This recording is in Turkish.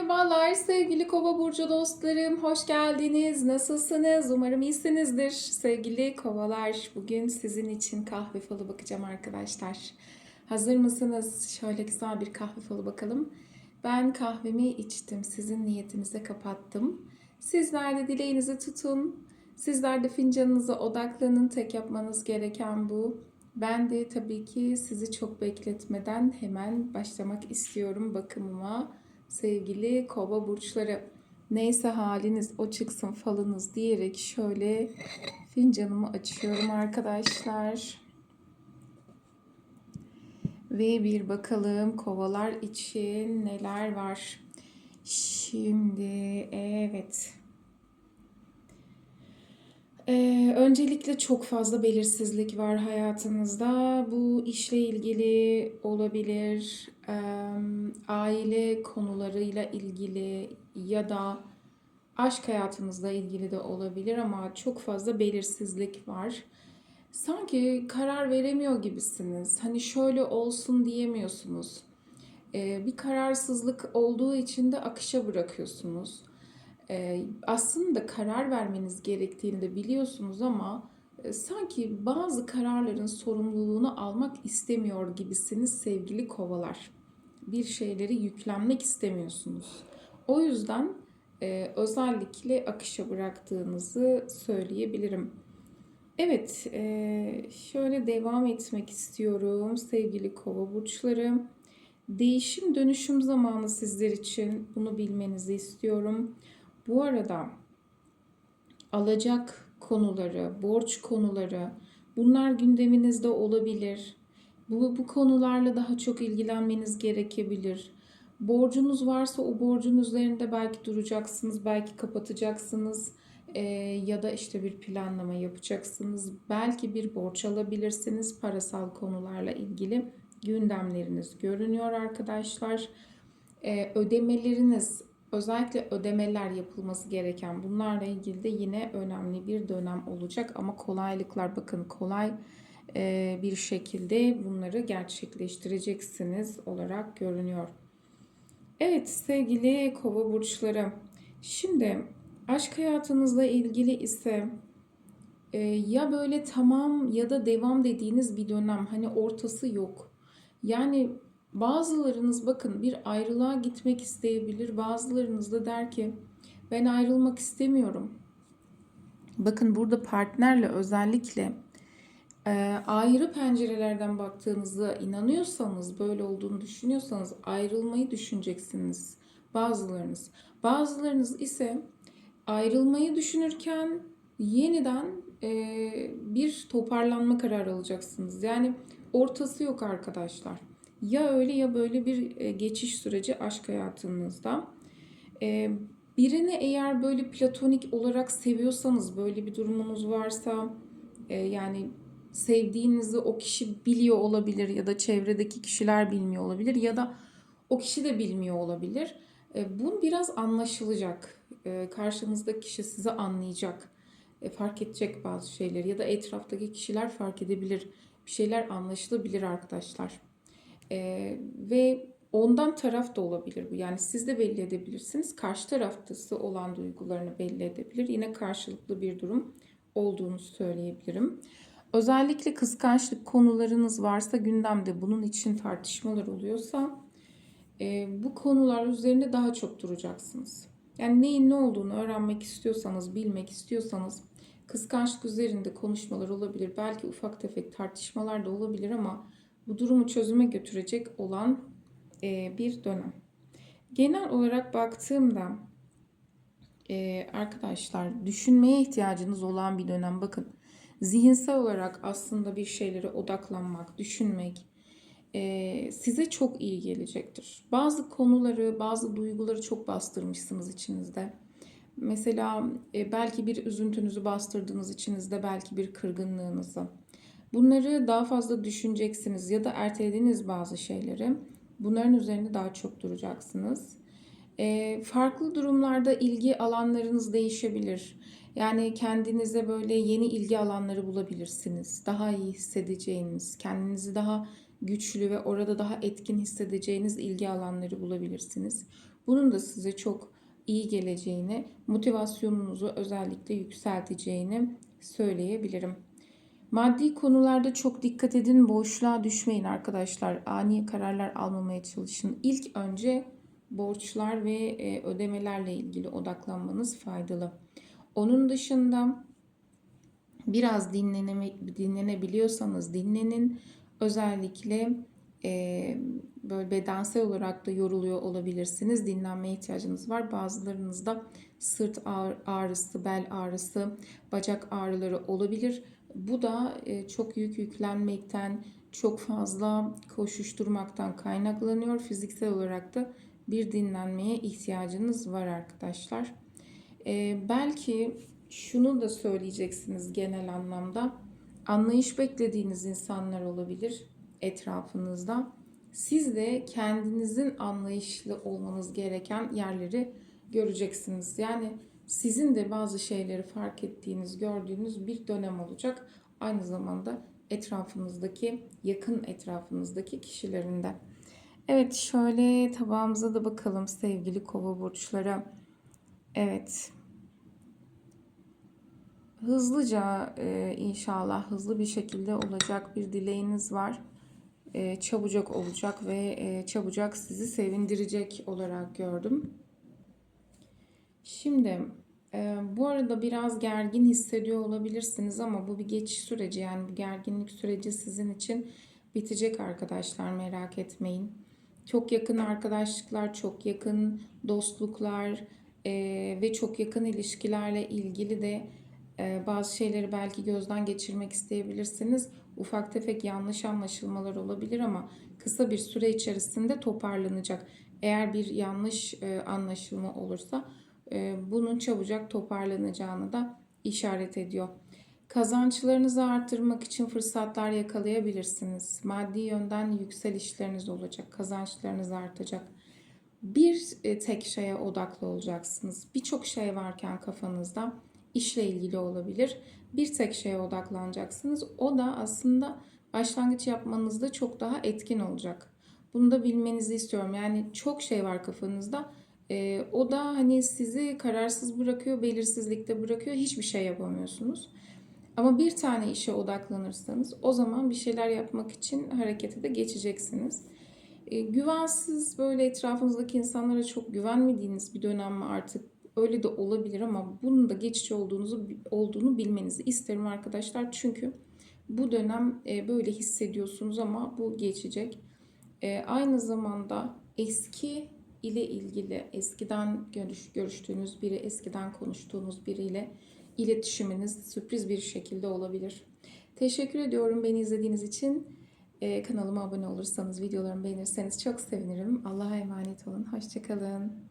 Merhabalar sevgili Kova burcu dostlarım. Hoş geldiniz. Nasılsınız? Umarım iyisinizdir. Sevgili Kovalar, bugün sizin için kahve falı bakacağım arkadaşlar. Hazır mısınız? Şöyle güzel bir kahve falı bakalım. Ben kahvemi içtim. Sizin niyetinize kapattım. Sizler de dileğinizi tutun. Sizler de fincanınıza odaklanın. Tek yapmanız gereken bu. Ben de tabii ki sizi çok bekletmeden hemen başlamak istiyorum bakımıma. Sevgili kova burçları neyse haliniz o çıksın falınız diyerek şöyle fincanımı açıyorum arkadaşlar. Ve bir bakalım kovalar için neler var. Şimdi evet. Ee, öncelikle çok fazla belirsizlik var hayatınızda. Bu işle ilgili olabilir, aile konularıyla ilgili ya da aşk hayatınızla ilgili de olabilir ama çok fazla belirsizlik var. Sanki karar veremiyor gibisiniz. Hani şöyle olsun diyemiyorsunuz. Ee, bir kararsızlık olduğu için de akışa bırakıyorsunuz. Ee, aslında karar vermeniz gerektiğini de biliyorsunuz ama e, sanki bazı kararların sorumluluğunu almak istemiyor gibisiniz sevgili kovalar. Bir şeyleri yüklenmek istemiyorsunuz. O yüzden e, özellikle akışa bıraktığınızı söyleyebilirim. Evet, e, şöyle devam etmek istiyorum sevgili kova burçları. Değişim dönüşüm zamanı sizler için bunu bilmenizi istiyorum. Bu arada alacak konuları, borç konuları bunlar gündeminizde olabilir. Bu, bu konularla daha çok ilgilenmeniz gerekebilir. Borcunuz varsa o borcun üzerinde belki duracaksınız, belki kapatacaksınız Ee, ya da işte bir planlama yapacaksınız. Belki bir borç alabilirsiniz parasal konularla ilgili gündemleriniz görünüyor arkadaşlar. Ee, ödemeleriniz Özellikle ödemeler yapılması gereken bunlarla ilgili de yine önemli bir dönem olacak ama kolaylıklar bakın kolay e, bir şekilde bunları gerçekleştireceksiniz olarak görünüyor. Evet sevgili kova burçları şimdi aşk hayatınızla ilgili ise e, ya böyle tamam ya da devam dediğiniz bir dönem hani ortası yok. Yani Bazılarınız bakın bir ayrılığa gitmek isteyebilir. Bazılarınız da der ki ben ayrılmak istemiyorum. Bakın burada partnerle özellikle e, ayrı pencerelerden baktığınızda inanıyorsanız, böyle olduğunu düşünüyorsanız ayrılmayı düşüneceksiniz bazılarınız. Bazılarınız ise ayrılmayı düşünürken yeniden e, bir toparlanma kararı alacaksınız. Yani ortası yok arkadaşlar. Ya öyle ya böyle bir e, geçiş süreci aşk hayatınızda. E, birini eğer böyle platonik olarak seviyorsanız, böyle bir durumunuz varsa e, yani sevdiğinizi o kişi biliyor olabilir ya da çevredeki kişiler bilmiyor olabilir ya da o kişi de bilmiyor olabilir. Bu biraz anlaşılacak. Karşınızdaki kişi sizi anlayacak. Fark edecek bazı şeyler ya da etraftaki kişiler fark edebilir. Bir şeyler anlaşılabilir arkadaşlar. Ee, ve ondan taraf da olabilir bu. Yani siz de belli edebilirsiniz. Karşı taraftası olan duygularını belli edebilir. Yine karşılıklı bir durum olduğunu söyleyebilirim. Özellikle kıskançlık konularınız varsa gündemde bunun için tartışmalar oluyorsa e, bu konular üzerinde daha çok duracaksınız. Yani neyin ne olduğunu öğrenmek istiyorsanız, bilmek istiyorsanız kıskançlık üzerinde konuşmalar olabilir. Belki ufak tefek tartışmalar da olabilir ama bu durumu çözüme götürecek olan e, bir dönem. Genel olarak baktığımda e, arkadaşlar düşünmeye ihtiyacınız olan bir dönem. Bakın zihinsel olarak aslında bir şeylere odaklanmak, düşünmek e, size çok iyi gelecektir. Bazı konuları, bazı duyguları çok bastırmışsınız içinizde. Mesela e, belki bir üzüntünüzü bastırdığınız içinizde, belki bir kırgınlığınızı Bunları daha fazla düşüneceksiniz ya da ertelediğiniz bazı şeyleri bunların üzerinde daha çok duracaksınız. E, farklı durumlarda ilgi alanlarınız değişebilir. Yani kendinize böyle yeni ilgi alanları bulabilirsiniz. Daha iyi hissedeceğiniz, kendinizi daha güçlü ve orada daha etkin hissedeceğiniz ilgi alanları bulabilirsiniz. Bunun da size çok iyi geleceğini, motivasyonunuzu özellikle yükselteceğini söyleyebilirim. Maddi konularda çok dikkat edin, boşluğa düşmeyin arkadaşlar. Ani kararlar almamaya çalışın. İlk önce borçlar ve e, ödemelerle ilgili odaklanmanız faydalı. Onun dışında biraz dinleneme, dinlenebiliyorsanız dinlenin. Özellikle e, böyle bedensel olarak da yoruluyor olabilirsiniz. Dinlenmeye ihtiyacınız var. Bazılarınızda sırt ağr- ağrısı, bel ağrısı, bacak ağrıları olabilir. Bu da e, çok yük yüklenmekten, çok fazla koşuşturmaktan kaynaklanıyor. Fiziksel olarak da bir dinlenmeye ihtiyacınız var arkadaşlar. E, belki şunu da söyleyeceksiniz genel anlamda. Anlayış beklediğiniz insanlar olabilir etrafınızda. Siz de kendinizin anlayışlı olmanız gereken yerleri göreceksiniz. Yani sizin de bazı şeyleri fark ettiğiniz, gördüğünüz bir dönem olacak. Aynı zamanda etrafınızdaki, yakın etrafınızdaki kişilerinde. Evet, şöyle tabağımıza da bakalım sevgili kova burçları. Evet. Hızlıca e, inşallah hızlı bir şekilde olacak bir dileğiniz var. E, çabucak olacak ve e, çabucak sizi sevindirecek olarak gördüm. Şimdi e, bu arada biraz gergin hissediyor olabilirsiniz ama bu bir geçiş süreci yani bu gerginlik süreci sizin için bitecek arkadaşlar merak etmeyin. Çok yakın arkadaşlıklar, çok yakın dostluklar e, ve çok yakın ilişkilerle ilgili de e, bazı şeyleri belki gözden geçirmek isteyebilirsiniz. Ufak tefek yanlış anlaşılmalar olabilir ama kısa bir süre içerisinde toparlanacak. Eğer bir yanlış e, anlaşılma olursa bunun çabucak toparlanacağını da işaret ediyor. Kazançlarınızı arttırmak için fırsatlar yakalayabilirsiniz. Maddi yönden yükselişleriniz olacak, kazançlarınız artacak. Bir e, tek şeye odaklı olacaksınız. Birçok şey varken kafanızda işle ilgili olabilir. Bir tek şeye odaklanacaksınız. O da aslında başlangıç yapmanızda çok daha etkin olacak. Bunu da bilmenizi istiyorum. Yani çok şey var kafanızda. Ee, o da hani sizi kararsız bırakıyor, belirsizlikte bırakıyor. Hiçbir şey yapamıyorsunuz. Ama bir tane işe odaklanırsanız o zaman bir şeyler yapmak için harekete de geçeceksiniz. Ee, güvensiz böyle etrafınızdaki insanlara çok güvenmediğiniz bir dönem mi artık öyle de olabilir ama bunun da geçici olduğunuzu olduğunu bilmenizi isterim arkadaşlar. Çünkü bu dönem e, böyle hissediyorsunuz ama bu geçecek. E, aynı zamanda eski ile ilgili eskiden görüş, görüştüğünüz biri, eskiden konuştuğunuz biriyle iletişiminiz sürpriz bir şekilde olabilir. Teşekkür ediyorum beni izlediğiniz için. E, kanalıma abone olursanız, videolarımı beğenirseniz çok sevinirim. Allah'a emanet olun. Hoşçakalın.